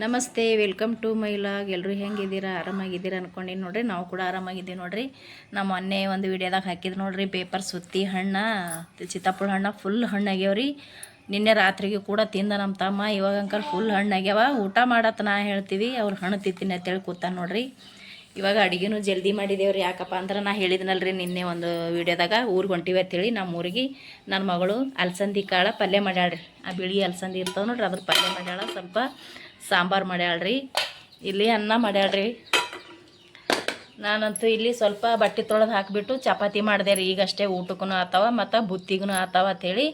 ನಮಸ್ತೆ, welcome to my log. ಎಲ್ಲರೂ ಹೆಂಗಿದ್ದೀರಾ? ಆರಾಮಾಗಿದ್ದೀರಾ ಅಂದ್ಕೊಂಡು ನೋಡಿರಿ. ನಾವು ಕೂಡ ಆರಾಮಾಗಿದ್ದೀವಿ ನೋಡಿರಿ. ನಮ್ಮ ಮೊನ್ನೆ ಒಂದು ವಿಡಿಯೋದಾಗ ಹಾಕಿದ್ರು ನೋಡ್ರಿ, ಪೇಪರ್ ಸುತ್ತಿ ಹಣ್ಣ, ಚಿತ್ತಾಪುಳ ಹಣ್ಣು ಫುಲ್ ಹಣ್ಣಾಗ್ಯಾವ್ರಿ ನಿನ್ನೆ ರಾತ್ರಿಗೆ ಕೂಡ ತಿಂದ ನಮ್ಮ ತಮ್ಮ, ಇವಾಗ ಅಂಕಲ್ ಫುಲ್ ಹಣ್ಣಾಗ್ಯಾವ ಊಟ ಮಾಡತ್ತ ನಾ ಹೇಳ್ತೀವಿ, ಅವ್ರು ಹಣ್ಣು ತಿಂತೀನಿ ಅಂತೇಳಿ ಕೂತಾನೆ ನೋಡಿರಿ. ಇವಾಗ ಅಡುಗೆನೂ ಜಲ್ದಿ ಮಾಡಿದೇವ್ರಿ. ಯಾಕಪ್ಪ ಅಂದ್ರೆ ನಾ ಹೇಳಿದ್ನಲ್ರಿ ನಿನ್ನೆ ಒಂದು ವಿಡಿಯೋದಾಗ, ಊರಿಗೆ ಹೊಂಟಿವಿ ಅಂತೇಳಿ ನಮ್ಮ ಊರಿಗೆ. ನನ್ನ ಮಗಳು ಅಲಸಂದಿ ಕಾಳ ಪಲ್ಯ ಮಾಡ್ಯಾಳ್ರಿ. ಆ ಬಿಳಿ ಅಲಸಂದಿ ಇರ್ತಾವೆ ನೋಡ್ರಿ, ಅದ್ರ ಪಲ್ಯ ಮಾಡ್ಯಾಳ. ಸ್ವಲ್ಪ ಸಾಂಬಾರು ಮಾಡ್ಯಾಳ್ರಿ. ಇಲ್ಲಿ ಅನ್ನ ಮಾಡ್ಯಾಳ್ರಿ. ನಾನಂತೂ ಇಲ್ಲಿ ಸ್ವಲ್ಪ ಬಟ್ಟೆ ತೊಳೆದು ಹಾಕಿಬಿಟ್ಟು ಚಪಾತಿ ಮಾಡಿದೆ ರೀ. ಈಗಷ್ಟೇ ಊಟಕ್ಕೂ ಆತಾವ ಮತ್ತು ಬುತ್ತಿಗೂ ಆತಾವ ಅಂಥೇಳಿ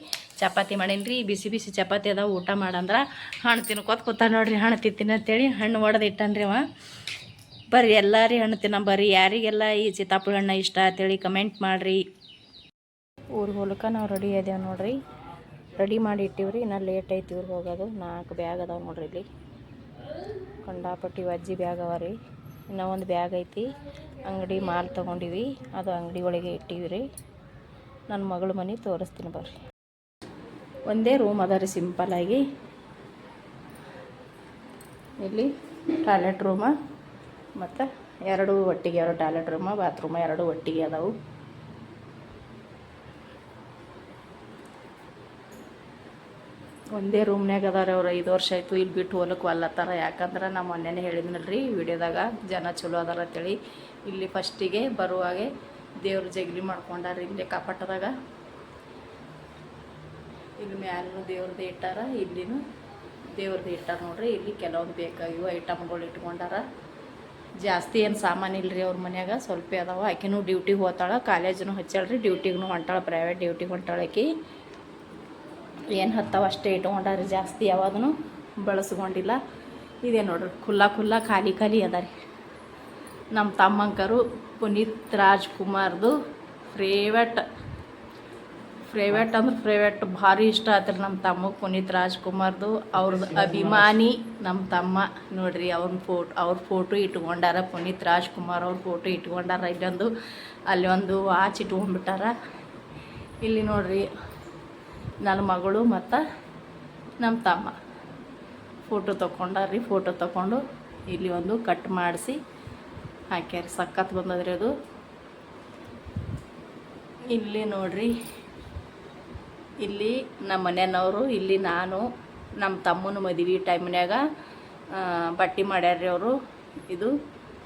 ಚಪಾತಿ ಮಾಡೀನಿ ರೀ ಬಿಸಿ ಬಿಸಿ ಚಪಾತಿ ಅದಾವ, ಊಟ ಮಾಡಂದ್ರೆ ಹಣ್ಣು ತಿನ್ಕೋತ ಕೂತ ನೋಡ್ರಿ. ಹಣ್ಣು ತಿಂತೀನಿ ಅಂತೇಳಿ ಹಣ್ಣು ಒಡೆದು ಇಟ್ಟನ್ರಿ ಅವ. ಬರ್ರಿ ಎಲ್ಲಾರಿ ಹಣ್ಣು ತಿನ್ನ ಬರ್ರಿ. ಯಾರಿಗೆಲ್ಲ ಈ ಸೀತಾಫಲ ಹಣ್ಣು ಇಷ್ಟ ಅಂತೇಳಿ ಕಮೆಂಟ್ ಮಾಡಿರಿ. ಊರಿಗೆ ಹೋಗ್ಲಿಕ್ಕೆ ನಾವು ರೆಡಿ ಅದೇವೆ ನೋಡ್ರಿ. ರೆಡಿ ಮಾಡಿ ಇಟ್ಟಿವ್ರಿ. ನಾ ಲೇಟ್ ಐತಿ ಇವ್ರಿಗೆ ಹೋಗೋದು. ನಾಲ್ಕು ಬ್ಯಾಗ್ ಅದಾವೆ ನೋಡ್ರಿ ಇಲ್ಲಿ. ಕಂಡಾಪಟ್ಟಿ ವಜ್ಜಿ ಬ್ಯಾಗ್ ಅವ ರೀ. ಇನ್ನೂ ಒಂದು ಬ್ಯಾಗ್ ಐತಿ. ಅಂಗಡಿ ಮಾಲ್ ತೊಗೊಂಡಿವಿ. ಅದು ಅಂಗಡಿ ಒಳಗೆ ಇಟ್ಟಿವಿ ರೀ. ನನ್ನ ಮಗಳ ಮನೆ ತೋರಿಸ್ತೀನಿ ಬರ್ರಿ. ಒಂದೇ ರೂಮ್ ಅದ ರೀ ಸಿಂಪಲ್ಲಾಗಿ ಇಲ್ಲಿ ಟಾಯ್ಲೆಟ್ ರೂಮ ಮತ್ತು ಎರಡು ಒಟ್ಟಿಗೆ, ಎರಡು ಟಾಯ್ಲೆಟ್ ರೂಮ ಬಾತ್ರೂಮ ಎರಡು ಒಟ್ಟಿಗೆ ಅದಾವು. ಒಂದೇ ರೂಮ್ನಾಗ ಅದಾರ ಅವ್ರು ಐದು ವರ್ಷ ಆಯಿತು, ಇಲ್ಲಿ ಬಿಟ್ಟು ಹೊಲಕ್ಕೆ ಒಲ್ಲತ್ತಾರ. ಯಾಕಂದ್ರೆ ನಾ ಮೊನ್ನೆನೇ ಹೇಳಿದ್ನಲ್ರಿ ವಿಡಿಯೋದಾಗ, ಜನ ಚಲೋ ಅದಾರ ಅಂತೇಳಿ. ಇಲ್ಲಿ ಫಸ್ಟಿಗೆ ಬರುವಾಗೆ ದೇವ್ರ ಜಗಲಿ ಮಾಡ್ಕೊಂಡಾರ ಇಲ್ಲಿ ಕಪಾಟದಾಗ. ಇಲ್ಲಿ ಮ್ಯಾಲೂ ದೇವ್ರದ್ದು ಇಟ್ಟಾರ, ಇಲ್ಲಿನೂ ದೇವ್ರದ್ದು ಇಟ್ಟಾರ ನೋಡ್ರಿ. ಇಲ್ಲಿ ಕೆಲವೊಂದು ಬೇಕಾಗಿವು ಐಟಮ್ಗಳು ಇಟ್ಕೊಂಡಾರ. ಜಾಸ್ತಿ ಏನು ಸಾಮಾನು ಇಲ್ಲರಿ ಅವ್ರ ಮನ್ಯಾಗ, ಸ್ವಲ್ಪ ಅದಾವ. ಆಕಿನೂ ಡ್ಯೂಟಿಗೆ ಹೋತಾಳೆ ಕಾಲೇಜನ್ನು ಹಚ್ಚಾಳ್ರಿ. ಡ್ಯೂಟಿಗೂ ಹೊಂಟಾಳ ಪ್ರೈವೇಟ್ ಡ್ಯೂಟಿಗೆ ಹೊಂಟಾಳೆ ಆಕಿ. ಏನು ಹತ್ತವ ಅಷ್ಟೇ ಇಟ್ಕೊಂಡಾರಿ ಜಾಸ್ತಿ ಯಾವಾಗೂ ಬಳಸ್ಕೊಂಡಿಲ್ಲ. ಇದೇ ನೋಡ್ರಿ ಖುಲ್ಲಾ ಖುಲ್ಲಾ ಖಾಲಿ ಖಾಲಿ ಅದ ರೀ. ನಮ್ಮ ತಮ್ಮಂಕರು ಪುನೀತ್ ರಾಜ್ಕುಮಾರ್ದು ಫ್ರೇವೆಟ್ ಫ್ರೇವೆಟ್ ಅಂದ್ರೆ ಫ್ರೇವೆಟ್ ಭಾರಿ ಇಷ್ಟ ಆಯ್ತು ನಮ್ಮ ತಮ್ಮ ಪುನೀತ್ ರಾಜ್ಕುಮಾರ್ದು. ಅವ್ರದ್ದು ಅಭಿಮಾನಿ ನಮ್ಮ ತಮ್ಮ. ನೋಡ್ರಿ ಅವ್ರ ಫೋಟೋ ಅವ್ರ ಫೋಟೋ ಇಟ್ಕೊಂಡಾರ ಪುನೀತ್ ರಾಜ್ಕುಮಾರ್ ಅವ್ರ ಫೋಟೋ ಇಟ್ಕೊಂಡಾರ ಇಲ್ಲೊಂದು ಅಲ್ಲಿ ಒಂದು ವಾಚ್ ಇಟ್ಕೊಂಡ್ಬಿಟ್ಟಾರ. ಇಲ್ಲಿ ನೋಡ್ರಿ ನನ್ನ ಮಗಳು ಮತ್ತು ನಮ್ಮ ತಮ್ಮ. ಫೋಟೋ ತೊಗೊಂಡಾರ್ರಿ ಫೋಟೋ ತೊಗೊಂಡು ಇಲ್ಲಿ ಒಂದು ಕಟ್ ಮಾಡಿಸಿ ಹಾಕ್ಯಾರ ಸಖತ್ ಬಂದದ್ರಿ ಅದು. ಇಲ್ಲಿ ನೋಡ್ರಿ, ಇಲ್ಲಿ ನಮ್ಮ ಮನೆಯವರು, ಇಲ್ಲಿ ನಾನು, ನಮ್ಮ ತಮ್ಮನ ಮದುವೆ ಟೈಮ್ನಾಗ ಬಟ್ಟೆ ಮಾಡ್ಯಾರ್ರಿ ಅವರು. ಇದು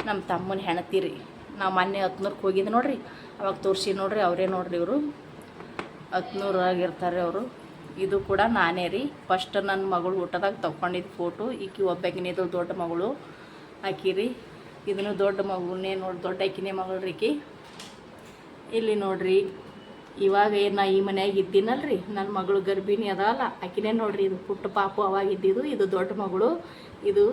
ನಮ್ಮ ತಮ್ಮನ ಹೆಣತಿರಿ ನಾವು ಮೊನ್ನೆ ಹತ್ನೂರ್ಗೆ ಹೋಗಿದ್ದು ನೋಡ್ರಿ. ಅವಾಗ ತೋರಿಸಿ ನೋಡ್ರಿ, ಅವರೇ ನೋಡ್ರಿ ಇವರು. ಹತ್ನೂರಾಗಿರ್ತಾರೆ ಅವರು. ಇದು ಕೂಡ ನಾನೇ ರೀ. ಫಸ್ಟ್ ನನ್ನ ಮಗಳು ಊಟದಾಗ ತೊಗೊಂಡಿದ್ದು ಫೋಟೋ ಈಕಿ ಒಬ್ಬಾಕಿನಿದು ದೊಡ್ಡ ಮಗಳು ಆಕಿ ರೀ. ಇದನ್ನು ದೊಡ್ಡ ಮಗುನೇ ನೋಡಿ, ದೊಡ್ಡ ಆಕಿನೇ ಮಗಳು ರೀಕಿ ಇಲ್ಲಿ ನೋಡ್ರಿ, ಇವಾಗ ಏನು ನಾ ಈ ಮನ್ಯಾಗ ಇದ್ದೀನಲ್ರಿ? ನನ್ನ ಮಗಳು ಗರ್ಭಿಣಿ ಅದಲ್ಲ ಆಕಿನೇ ನೋಡ್ರಿ ಇದು ಪುಟ್ಟ ಪಾಪು ಅವಾಗ ಇದ್ದಿದ್ದು, ಇದು ದೊಡ್ಡ ಮಗಳು. ಇದು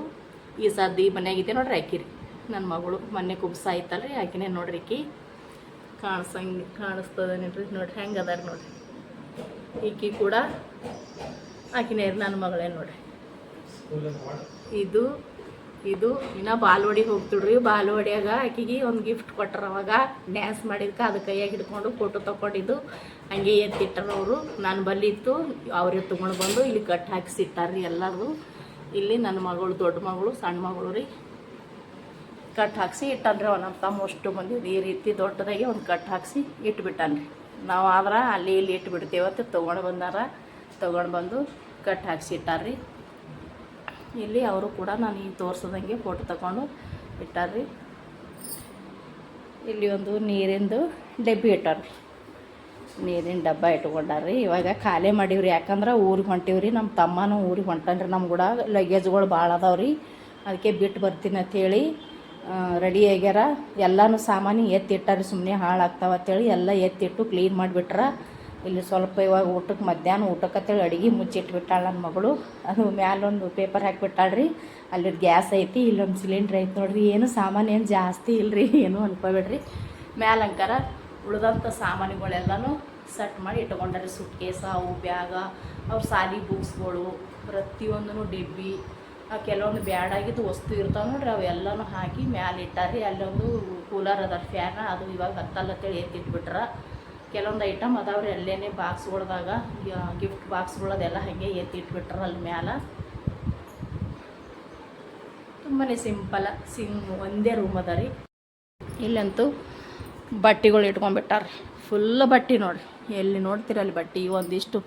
ಈ ಸದ್ದು ಈ ಮನೆಯಾಗಿದ್ದೆ ನೋಡ್ರಿ ಆಕಿರಿ ನನ್ನ ಮಗಳು ಮೊನ್ನೆ ಕುಬ್ಸ ಆಯ್ತಲ್ರಿ, ಆಕಿನೇ ನೋಡ್ರಿ ಈಕಿ. ಕಾಣಿಸಂಗೆ ಕಾಣಿಸ್ತದ ನೋಡ್ರಿ ನೋಡ್ರಿ ಹೆಂಗೆ ಅದಾರ ನೋಡ್ರಿ. ಈಕಿ ಕೂಡ ಆಕಿನೇ ನನ್ನ ಮಗಳೇ ನೋಡ್ರಿ. ಇದು ಇದು, ಇನ್ನು ಬಾಲ್ವಾಡಿಗೆ ಹೋಗ್ತಿಡ್ರಿ. ಬಾಲ್ವಾಡಿಯಾಗ ಆಕಿಗೆ ಒಂದು ಗಿಫ್ಟ್ ಕೊಟ್ಟರು ಅವಾಗ ಡ್ಯಾನ್ಸ್ ಮಾಡಿದ್ಕೆ ಅದು ಕೈಯಾಗಿ ಹಿಡ್ಕೊಂಡು ಫೋಟೋ ತೊಗೊಂಡಿದ್ದು ಹಂಗೆ ಎತ್ತಿಟ್ಟರು ಅವರು. ನಾನು ಬಲ್ಲಿತ್ತು ಅವ್ರಿಗೆ ತೊಗೊಂಡು ಬಂದು ಇಲ್ಲಿ ಕಟ್ ಹಾಕಿಸಿಟ್ಟಾರ್ರಿ ಎಲ್ಲರೂ ಇಲ್ಲಿ ನನ್ನ ಮಗಳು, ದೊಡ್ಡ ಮಗಳು, ಸಣ್ಣ ಮಗಳು ರೀ. ಕಟ್ ಹಾಕ್ಸಿ ಇಟ್ಟನ್ರಿ ಅವ ನಮ್ಮ ತಮ್ಮ ಅಷ್ಟು ಮಂದಿ ಈ ರೀತಿ ದೊಡ್ಡದಾಗಿ ಒಂದು ಕಟ್ ಹಾಕ್ಸಿ ಇಟ್ಬಿಟ್ಟನ್ರಿ. ನಾವು ಆದ್ರೆ ಅಲ್ಲಿ ಇಲ್ಲಿ ಇಟ್ಬಿಡ್ತೇವತ್ತು ತೊಗೊಂಡು ಬಂದಾರ. ತೊಗೊಂಡು ಬಂದು ಕಟ್ ಹಾಕ್ಸಿ ಇಟ್ಟಾರ್ರಿ. ಇಲ್ಲಿ ಅವರು ಕೂಡ ನಾನು ಈಗ ತೋರ್ಸೋದಂಗೆ ಫೋಟೋ ತಗೊಂಡು ಇಟ್ಟಾರ್ರಿ. ಇಲ್ಲಿ ಒಂದು ನೀರಿಂದು ಡಬ್ಬಿ ಇಟ್ಟಾರ್ರಿ ನೀರಿನ ಡಬ್ಬ ಇಟ್ಕೊಂಡಾರ್ರಿ. ಇವಾಗ ಖಾಲಿ ಮಾಡೀವ್ರಿ. ಯಾಕಂದ್ರೆ ಊರಿಗೆ ಹೊಂಟೀವ್ರಿ. ನಮ್ಮ ತಮ್ಮನೂ ಊರಿಗೆ ಹೊಂಟನ್ರಿ. ನಮ್ಮ ಕೂಡ ಲಗೇಜ್ಗಳು ಭಾಳ ಅದಾವ್ರಿ. ಅದಕ್ಕೆ ಬಿಟ್ಟು ಬರ್ತೀನಿ ಅಂಥೇಳಿ ರೆಡಿ ಆಗ್ಯಾರ. ಎಲ್ಲನೂ ಸಾಮಾನು ಎತ್ತಿಟ್ಟಾರ ಸುಮ್ಮನೆ ಹಾಳಾಗ್ತಾವ ಅಂತೇಳಿ ಎಲ್ಲ ಎತ್ತಿಟ್ಟು ಕ್ಲೀನ್ ಮಾಡಿಬಿಟ್ರ. ಇಲ್ಲಿ ಸ್ವಲ್ಪ ಇವಾಗ ಊಟಕ್ಕೆ ಮಧ್ಯಾಹ್ನ ಊಟಕ್ಕೆ ಅಂತೇಳಿ ಅಡುಗೆ ಮುಚ್ಚಿಟ್ಬಿಟ್ಟಾಳ ನನ್ನ ಮಗಳು. ಅದು ಮ್ಯಾಲೊಂದು ಪೇಪರ್ ಹಾಕಿಬಿಟ್ಟಾಳ್ರಿ. ಅಲ್ಲಿ ಗ್ಯಾಸ್ ಐತಿ, ಇಲ್ಲೊಂದು ಸಿಲಿಂಡ್ರ್ ಐತಿ ನೋಡ್ರಿ. ಏನು ಸಾಮಾನು ಏನು ಜಾಸ್ತಿ ಇಲ್ಲರಿ ಏನು ಅನ್ಕೋಬೇಡ್ರಿ. ಮ್ಯಾಲಂಕರ ಉಳಿದಂಥ ಸಾಮಾನುಗಳೆಲ್ಲನೂ ಸೆಟ್ ಮಾಡಿ ಇಟ್ಕೊಂಡ್ರಿ ಸುಟ್ ಕೇಸ ಅವು, ಬ್ಯಾಗ, ಅವ್ರ ಸಾಲಿ ಬುಕ್ಸ್ಗಳು ಪ್ರತಿಯೊಂದೂ ಡಿಬ್ಬಿ. ಕೆಲವೊಂದು ಬ್ಯಾಡಾಗಿದ್ದು ವಸ್ತು ಇರ್ತಾವೆ ನೋಡ್ರಿ ಅವೆಲ್ಲನೂ ಹಾಕಿ ಮ್ಯಾಲೆ ಇಟ್ಟಾರಿ ಅಲ್ಲೊಂದು ಕೂಲರ್ ಅದ ಫ್ಯಾನ ಅದು ಇವಾಗ ಹತ್ತಲ್ಲ ಅಂತೇಳಿ ಎತ್ತಿಟ್ಬಿಟ್ರ ಕೆಲವೊಂದು ಐಟಮ್ ಅದಾವ್ರಿ ಅಲ್ಲೇನೆ ಬಾಕ್ಸ್ಗಳ್ದಾಗ ಗಿಫ್ಟ್ ಬಾಕ್ಸ್ಗಳದೆಲ್ಲ ಹಾಗೆ ಎತ್ತಿಟ್ಬಿಟ್ರೆ ಅಲ್ಲಿ ಮ್ಯಾಲ. ತುಂಬಾನೇ ಸಿಂಪಲ ಸಿಮ್ ಒಂದೇ ರೂಮ್ ಅದ ರೀ. ಇಲ್ಲಂತೂ ಬಟ್ಟೆಗಳು ಇಟ್ಕೊಂಡ್ಬಿಟ್ಟಾರ್ರಿ ಫುಲ್ ಬಟ್ಟೆ ನೋಡ್ರಿ. ಎಲ್ಲಿ ನೋಡ್ತೀರ ಅಲ್ಲಿ ಬಟ್ಟೆ ಒಂದಿಷ್ಟು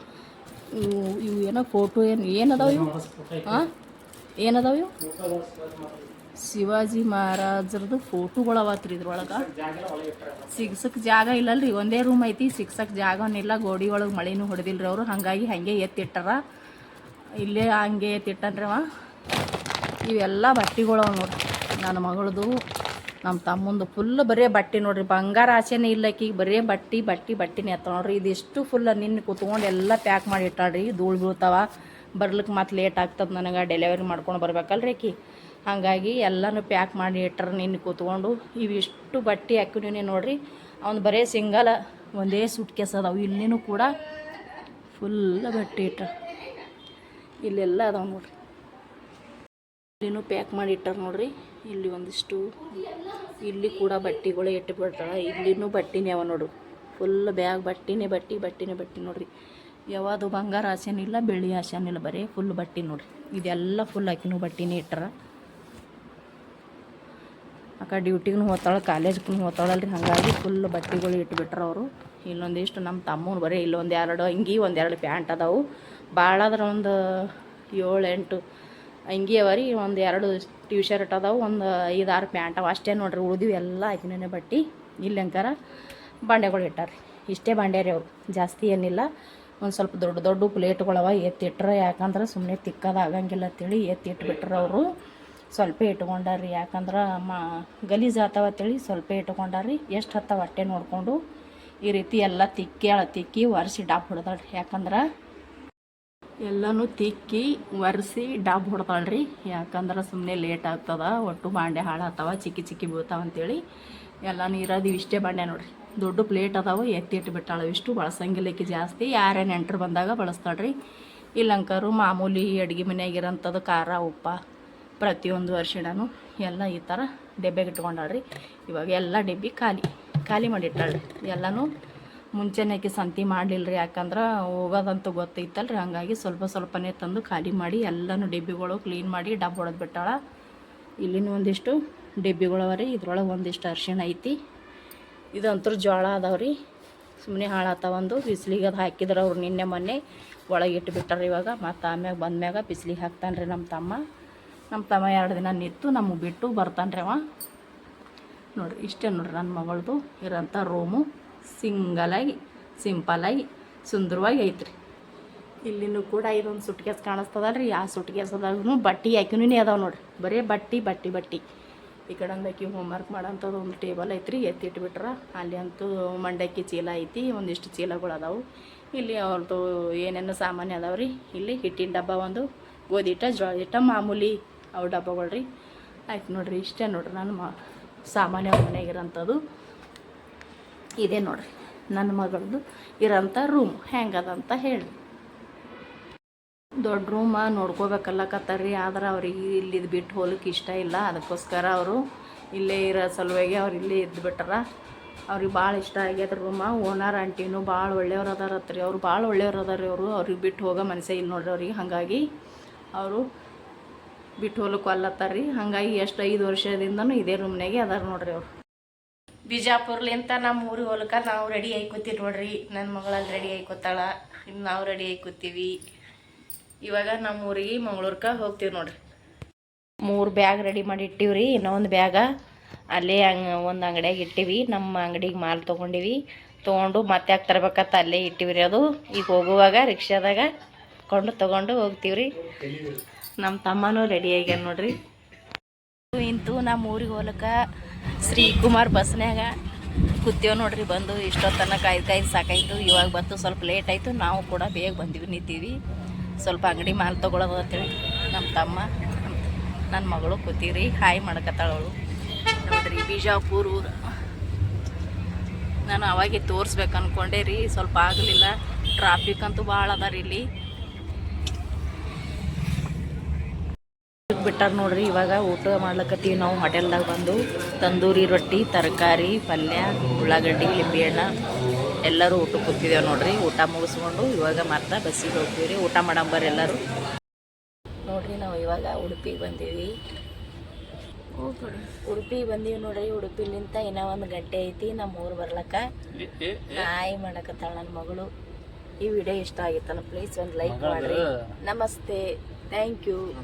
ಇವು ಇವು ಏನೋ ಫೋಟೋ ಏನು ಏನದಾವ ಇವು? ಹಾಂ ಏನದಾವ ಇವು? ಶಿವಾಜಿ ಮಹಾರಾಜರದು ಫೋಟೋಗಳು ಅವತ್ರಿ ಇದ್ರೊಳಗೆ. ಸಿಗ್ಸಕ್ಕೆ ಜಾಗ ಇಲ್ಲಲ್ರಿ, ಒಂದೇ ರೂಮ್ ಐತಿ ಸಿಗ್ಸಕ್ಕೆ ಜಾಗನಿಲ್ಲ ಗೋಡಿ ಒಳಗೆ ಮಳೆನೂ ಹೊಡೆದಿಲ್ರಿ ಅವರು, ಹಾಗಾಗಿ ಹಾಗೆ ಎತ್ತಿಟ್ಟಾರ. ಇಲ್ಲೇ ಹಂಗೆ ಅವ. ಇವೆಲ್ಲ ಬಟ್ಟೆಗಳು ಅವ ನೋಡ್ರಿ ನನ್ನ ಮಗಳದು ನಮ್ಮ ತಮ್ಮಂದು ಫುಲ್ ಬರೇ ಬಟ್ಟೆ ನೋಡ್ರಿ, ಬಂಗಾರ ಆಸೆನೇ ಇಲ್ಲ ಆಕಿಗೆ, ಬರೇ ಬಟ್ಟೆ ಬಟ್ಟೆ, ಬಟ್ಟೆನೇ ಎತ್ತ ನೋಡ್ರಿ. ಇದಿಷ್ಟು ಫುಲ್ ನಿನ್ನೆ ಕುತ್ಕೊಂಡು ಎಲ್ಲ ಪ್ಯಾಕ್ ಮಾಡಿ ಇಟ್ಟಾಳ್ರಿ, ಧೂಳು ಬೀಳ್ತಾವ. ಬರ್ಲಿಕ್ಕೆ ಮತ್ತೆ ಲೇಟ್ ಆಗ್ತದೆ ನನಗೆ ಡೆಲಿವರಿ ಮಾಡ್ಕೊಂಡು ಬರ್ಬೇಕಲ್ರಿ ಆಕಿ. ಹಾಗಾಗಿ ಎಲ್ಲನೂ ಪ್ಯಾಕ್ ಮಾಡಿ ಇಟ್ಟರೆ ನಿನ್ನ ಕೂತ್ಕೊಂಡು. ಇವಿಷ್ಟು ಬಟ್ಟೆ ಹಾಕಿನೇ ನೋಡ್ರಿ, ಅವ್ನು ಬರೀ ಸಿಂಗಲ ಒಂದೇ ಸುಟ್ ಕೇಸ್ ಅದಾವು. ಇಲ್ಲಿನೂ ಕೂಡ ಫುಲ್ ಬಟ್ಟೆ ಇಟ್ಟ ಇಲ್ಲೆಲ್ಲ ಅದಾವೆ ನೋಡ್ರಿ. ಇಲ್ಲಿನೂ ಪ್ಯಾಕ್ ಮಾಡಿ ಇಟ್ಟಾರ ನೋಡ್ರಿ. ಇಲ್ಲಿ ಒಂದಿಷ್ಟು, ಇಲ್ಲಿ ಕೂಡ ಬಟ್ಟೆಗಳು ಇಟ್ಟು ಬಿಡ್ತಾಳೆ ಇಲ್ಲಿನೂ ಬಟ್ಟಿನೇ ಅವ ನೋಡು. ಫುಲ್ ಬ್ಯಾಗ್ ಬಟ್ಟಿನೇ ಬಟ್ಟೆ ಬಟ್ಟಿನೇ ಬಟ್ಟೆ ನೋಡ್ರಿ. ಯಾವುದು ಬಂಗಾರ ಆಸೆನಿಲ್ಲ, ಬೆಳ್ಳಿ ಆಸೆನಿಲ್ಲ, ಬರೀ ಫುಲ್ ಬಟ್ಟೆ ನೋಡಿರಿ. ಇದೆಲ್ಲ ಫುಲ್ ಹಾಕಿನೂ ಬಟ್ಟೆನೇ ಇಟ್ಟಾರ ಅಕ್ಕ ಡ್ಯೂಟಿಗೂ ಹೋಗ್ತಾಳೆ ಕಾಲೇಜ್ಗೂ ಹೋಗ್ತಾಳಲ್ರಿ ಹಾಗಾಗಿ ಫುಲ್ ಬಟ್ಟೆಗಳು ಇಟ್ಬಿಟ್ರೆ ಅವರು. ಇಲ್ಲೊಂದಿಷ್ಟು ನಮ್ಮ ತಮ್ಮನ ಬರೀ ಇಲ್ಲೊಂದು ಎರಡು, ಅಂಗಿ ಒಂದೆರಡು ಪ್ಯಾಂಟ್ ಅದಾವು. ಭಾಳ ಒಂದು ಏಳು ಎಂಟು ಅಂಗಿ ಅವ ರೀ, ಒಂದು ಎರಡು ಟಿ ಶರ್ಟ್ ಅದಾವು, ಒಂದು ಐದು ಆರು ಪ್ಯಾಂಟ್ ಅವ. ಅಷ್ಟೇ ನೋಡ್ರಿ ಉಳಿದಿವಿ ಎಲ್ಲ ಹಾಕಿನೇ ಬಟ್ಟೆ. ಇಲ್ಲಿ ಅಂಕಾರ ಬಾಂಡೆಗಳು ಇಟ್ಟಾರೆ ಇಷ್ಟೇ ಬಾಂಡೆ ರೀ ಅವರು ಜಾಸ್ತಿ ಏನಿಲ್ಲ. ಒಂದು ಸ್ವಲ್ಪ ದೊಡ್ಡ ದೊಡ್ಡ ಪ್ಲೇಟ್ಗಳವ ಎತ್ತಿಟ್ರೆ ಯಾಕಂದ್ರೆ ಸುಮ್ಮನೆ ತಿಕ್ಕದ ಆಗಂಗಿಲ್ಲ ಅಂತೇಳಿ ಎತ್ತಿಟ್ಬಿಟ್ರೆ ಅವರು. ಸ್ವಲ್ಪ ಇಟ್ಕೊಂಡಾರಿ ಯಾಕಂದ್ರೆ ಮಾ ಗಲೀಜು ಆತವ ಅಂತೇಳಿ ಸ್ವಲ್ಪ ಇಟ್ಕೊಂಡಾರಿ ಎಷ್ಟು ಹತ್ತಾವ ಹೊಟ್ಟೆ ನೋಡಿಕೊಂಡು ಈ ರೀತಿ ಎಲ್ಲ ತಿಕ್ಕಿ ಅಳ ತಿಕ್ಕಿ ಒರೆಸಿ ಡಾಬ್ ಹೊಡೆದಾಳ್ರಿ. ಯಾಕಂದ್ರೆ ಎಲ್ಲನೂ ತಿಕ್ಕಿ ಒರೆಸಿ ಡಾಬ್ ಹೊಡ್ತಾಳ್ರಿ ಯಾಕಂದ್ರೆ ಸುಮ್ಮನೆ ಲೇಟ್ ಆಗ್ತದ, ಒಟ್ಟು ಬಾಂಡೆ ಹಾಳಾಗ್ತವ ಚಿಕ್ಕಿ ಚಿಕ್ಕಿ ಬೀಳ್ತಾವ ಅಂತೇಳಿ ಎಲ್ಲ ನೀರದು ಇಷ್ಟೇ ಬಾಂಡೆ ನೋಡ್ರಿ. ದೊಡ್ಡ ಪ್ಲೇಟ್ ಅದಾವೆ, ಎತ್ತಿ ಇಟ್ಟು ಬಿಟ್ಟಾಳ ಇಷ್ಟು ಬಳಸಂಗಿಲ್ಲಕ್ಕೆ ಜಾಸ್ತಿ. ಯಾರೇ ನೆಂಟರು ಬಂದಾಗ ಬಳಸ್ತಾಳ್ರಿ. ಇಲ್ಲಂಕರು ಮಾಮೂಲಿ ಅಡುಗೆ ಮನೆಯಾಗಿರೋಂಥದ್ದು ಖಾರ, ಉಪ್ಪ, ಪ್ರತಿಯೊಂದು ಅರ್ಶಿಣನು ಎಲ್ಲ ಈ ಥರ ಡೆಬ್ಬೆಗೆ ಇಟ್ಕೊಂಡಾಳ್ರಿ. ಇವಾಗ ಎಲ್ಲ ಡೆಬ್ಬಿ ಖಾಲಿ ಖಾಲಿ ಮಾಡಿಟ್ಟಾಳ್ರಿ. ಎಲ್ಲನೂ ಮುಂಚೆನೇ ಆಕಿ ಸಂತಿ ಮಾಡಲಿಲ್ಲ ರೀ ಯಾಕಂದ್ರೆ ಹೋಗೋದಂತೂ ಗೊತ್ತೈತಲ್ರಿ. ಹಾಗಾಗಿ ಸ್ವಲ್ಪ ಸ್ವಲ್ಪನೇ ತಂದು ಖಾಲಿ ಮಾಡಿ ಎಲ್ಲನೂ ಡೆಬ್ಬಿಗಳು ಕ್ಲೀನ್ ಮಾಡಿ ಡಬ್ಬ ಹೊಡೆದು ಬಿಟ್ಟಾಳ ಇಲ್ಲಿನೂ ಒಂದಿಷ್ಟು ಡೆಬ್ಬಿಗಳು ಅವ ರೀ, ಇದ್ರೊಳಗೆ ಒಂದಿಷ್ಟು ಅರಿಶಿಣ ಐತಿ. ಇದಂತೂ ಜೋಳ ರೀ. ಸುಮ್ಮನೆ ಹಾಳಾತಾವ ಒಂದು ಬಿಸಿಲಿಗೆ ಅದು ಹಾಕಿದ್ರೆ ಅವ್ರು ನಿನ್ನೆ ಮೊನ್ನೆ ಒಳಗೆ ಇಟ್ಟು ಬಿಟ್ಟಾರ ಇವಾಗ. ಮತ್ತು ಆಮ್ಯಾಗ ಬಂದ್ಮ್ಯಾಗ ಬಿಸಿಲಿಗೆ ಹಾಕ್ತಾನೆ ರೀ ನಮ್ಮ ತಮ್ಮ. ನಮ್ಮ ತಮ್ಮ ಎರಡು ದಿನ ನಿಂತು ನಮಗೆ ಬಿಟ್ಟು ಬರ್ತಾನೆ ರೀ ಅವ. ನೋಡಿರಿ, ಇಷ್ಟೇ ನೋಡ್ರಿ ನನ್ನ ಮಗಳದು ಇರೋಂಥ ರೂಮು. ಸಿಂಗಲಾಗಿ ಸಿಂಪಲಾಗಿ ಸುಂದರವಾಗಿ ಐತ್ರಿ. ಇಲ್ಲಿನೂ ಕೂಡ ಇದೊಂದು ಸುಟ್ಕೇಸ್ ರೀ ಆ ಸುಟ್ಕೇಸದಾಗೂ ಬಟ್ಟೆ ಹಾಕಿನೂ ಅದಾವೆ ನೋಡ್ರಿ. ಬರೀ ಬಟ್ಟೆ ಬಟ್ಟೆ ಬಟ್ಟೆ. ಈ ಕಡೆ ಅಂದಕ್ಕೆ ಹೋಮ್ವರ್ಕ್ ಮಾಡೋಂಥದ್ದು ಒಂದು ಟೇಬಲ್ ಐತ್ರಿ, ಎತ್ತಿಟ್ಬಿಟ್ರ. ಅಲ್ಲಿ ಅಂತೂ ಮಂಡಕ್ಕಿ ಚೀಲ ಐತಿ, ಒಂದಿಷ್ಟು ಚೀಲಗಳು ಅದಾವು ಇಲ್ಲಿ ಅವ್ರದ್ದು ಏನೇನು ಸಾಮಾನ್ಯ ಅದಾವೆ ರೀ ಇಲ್ಲಿ ಹಿಟ್ಟಿನ ಡಬ್ಬ ಒಂದು, ಗೋಧಿ ಇಟ್ಟ ಜೋಳ ಇಟ್ಟ ಮಾಮೂಲಿ ಅವು ಡಬ್ಬಗಳು ರೀ ಆಯ್ತು ನೋಡ್ರಿ, ಇಷ್ಟೇ ನೋಡ್ರಿ ನಾನು ಮಾ ಸಾಮಾನ್ಯ ಮನೆಗಿರೋಂಥದ್ದು ಇದೇ ನೋಡ್ರಿ, ನನ್ನ ಮಗಳದು ಇರೋಂಥ ರೂಮ್ ಹೆಂಗದಂತ ಹೇಳಿ ದೊಡ್ಡ ರೂಮ ನೋಡ್ಕೋಬೇಕಲ್ಲಕತ್ತಾರ್ರಿ ಆದ್ರೆ ಅವ್ರಿಗೆ ಇಲ್ಲಿದ್ದು ಬಿಟ್ಟು ಹೋಲಕ್ಕೆ ಇಷ್ಟ ಇಲ್ಲ. ಅದಕ್ಕೋಸ್ಕರ ಅವರು ಇಲ್ಲೇ ಇರೋ ಸಲುವಾಗಿ ಅವ್ರು ಇಲ್ಲೇ ಇದ್ದು ಬಿಟ್ಟಾರ ಅವ್ರಿಗೆ ಭಾಳ ಇಷ್ಟ ಆಗ್ಯದ ರೂಮ. ಓನರ್, ಆಂಟಿನೂ ಭಾಳ ಒಳ್ಳೆಯವ್ರು ಅದಾರತ್ರಿ. ಅವ್ರು ಭಾಳ ಒಳ್ಳೆಯವ್ರು ಅದಾರ ಅವರು. ಅವ್ರಿಗೆ ಬಿಟ್ಟು ಹೋಗೋ ಮನಸ್ಸೇ ಇಲ್ಲ ನೋಡ್ರಿ ಅವ್ರಿಗೆ. ಹಾಗಾಗಿ ಅವರು ಬಿಟ್ಟು ಹೋಲಕ್ಕೆ ಅಲ್ಲತ್ತಾರ್ರಿ ಹಾಗಾಗಿ ಎಷ್ಟು ಐದು ವರ್ಷದಿಂದನೂ ಇದೇ ರೂಮ್ನಾಗೆ ಅದಾರ ನೋಡ್ರಿ ಅವರು. ಬಿಜಾಪುರ್ಲಿಂತ ನಮ್ಮ ಊರಿಗೆ ಹೋಲಕ್ಕ ನಾವು ರೆಡಿ ಆಯ್ಕೋತೀವಿ ನೋಡ್ರಿ. ನನ್ನ ಮಗಳಲ್ಲಿ ರೆಡಿ ಆಯ್ಕೋತಾಳ ಇನ್ನು ನಾವು ರೆಡಿ ಆಯ್ಕೋತೀವಿ ಇವಾಗ ನಮ್ಮ ಊರಿಗೆ ಮಂಗ್ಳೂರ್ಗೆ ಹೋಗ್ತೀವಿ ನೋಡ್ರಿ. ಮೂರು ಬ್ಯಾಗ್ ರೆಡಿ ಮಾಡಿ ಇಟ್ಟಿವ್ರಿ, ಇನ್ನೊಂದು ಬ್ಯಾಗ ಅಲ್ಲೇ ಹಂಗ ಒಂದು ಅಂಗಡಿಯಾಗ ಇಟ್ಟಿವಿ, ನಮ್ಮ ಅಂಗಡಿಗೆ ಮಾಲ್ ತೊಗೊಂಡಿವಿ. ತೊಗೊಂಡು ಮತ್ತೆ ಯಾಕೆ ತರ್ಬೇಕತ್ತ ಅಲ್ಲೇ ಇಟ್ಟಿವಿ ರೀ ಅದು. ಈಗ ಹೋಗುವಾಗ ರಿಕ್ಷಾದಾಗ ಕೊಂಡು ತೊಗೊಂಡು ಹೋಗ್ತೀವ್ರಿ. ನಮ್ಮ ತಮ್ಮನೂ ರೆಡಿ ಆಗ್ಯಾನ ನೋಡ್ರಿ. ಇಂತು ನಮ್ಮ ಊರಿಗೆ ಹೋಲಕ್ಕ ಶ್ರೀಕುಮಾರ್ ಬಸ್ನ್ಯಾಗ ಕೂತೀವಿ ನೋಡ್ರಿ, ಬಂದು ಇಷ್ಟೊತ್ತನ ಕಾಯ್ದು ಕಾಯ್ದು ಸಾಕಾಯ್ತು. ಇವಾಗ ಬಂತು ಸ್ವಲ್ಪ ಲೇಟ್ ಆಯಿತು. ನಾವು ಕೂಡ ಬೇಗ ಬಂದಿವಿ, ನಿಂತೀವಿ. ಸ್ವಲ್ಪ ಅಂಗಡಿ ಮಾಲ್ ತೊಗೊಳೋದು ಅಂತೇಳಿ. ನಮ್ಮ ತಮ್ಮ, ನನ್ನ ಮಗಳು ಕೂತೀರಿ, ಹಾಯ್ ಮಾಡಕತ್ತಾಳವಳು. ನೋಡ್ರಿ, ಬಿಜಾಪುರ ಊರು. ನಾನು ಅವಾಗೆ ತೋರಿಸ್ಬೇಕು ಅಂದ್ಕೊಂಡೆ ರೀ, ಸ್ವಲ್ಪ ಆಗಲಿಲ್ಲ. ಟ್ರಾಫಿಕ್ ಅಂತೂ ಭಾಳ ಅದ ರೀ ಇಲ್ಲಿ. ಬಿಟ್ಟಾರ ನೋಡ್ರಿ, ಇವಾಗ ಊಟ ಮಾಡ್ಲಕತ್ತೀವಿ ನಾವು ಹೋಟೆಲ್ದಾಗ ಬಂದು. ತಂದೂರಿ ರೊಟ್ಟಿ, ತರಕಾರಿ, ಪಲ್ಯ, ಉಳ್ಳಾಗಡ್ಡಿ, ಲಿಂಬೆಹಣ್ಣ. ಎಲ್ಲರೂ ಊಟಕ್ಕೆ ಕೂತಿದ್ದೇವೆ ನೋಡ್ರಿ. ಊಟ ಮುಗಿಸ್ಕೊಂಡು ಇವಾಗ ಮತ್ತೆ ಬಸ್ಸಿಗೆ ಹೋಗ್ತೀವಿ ರೀ ಊಟ ಮಾಡಂಬರ್ ಎಲ್ಲರೂ. ನೋಡ್ರಿ ನಾವು ಇವಾಗ ಉಡುಪಿಗೆ ಬಂದೀವಿ. ಉಡುಪಿಗೆ ಬಂದೀವಿ ನೋಡ್ರಿ. ಉಡುಪಿಲಿಂತ ಇನ್ನೂ ಒಂದು ಗಂಟೆ ಐತಿ. ನಮ್ಮ ಊರು ಬರ್ಲಕ್ಕ. ನಾಯಿ ಮಾಡಕತ್ತಾಳ ನನ್ನ ಮಗಳು. ಈ ವಿಡಿಯೋ ಇಷ್ಟ ಆಗಿತ್ತಲ್ಲ ಪ್ಲೀಸ್ ಒಂದು ಲೈಕ್ ಮಾಡ್ರಿ. ನಮಸ್ತೆ. Thank you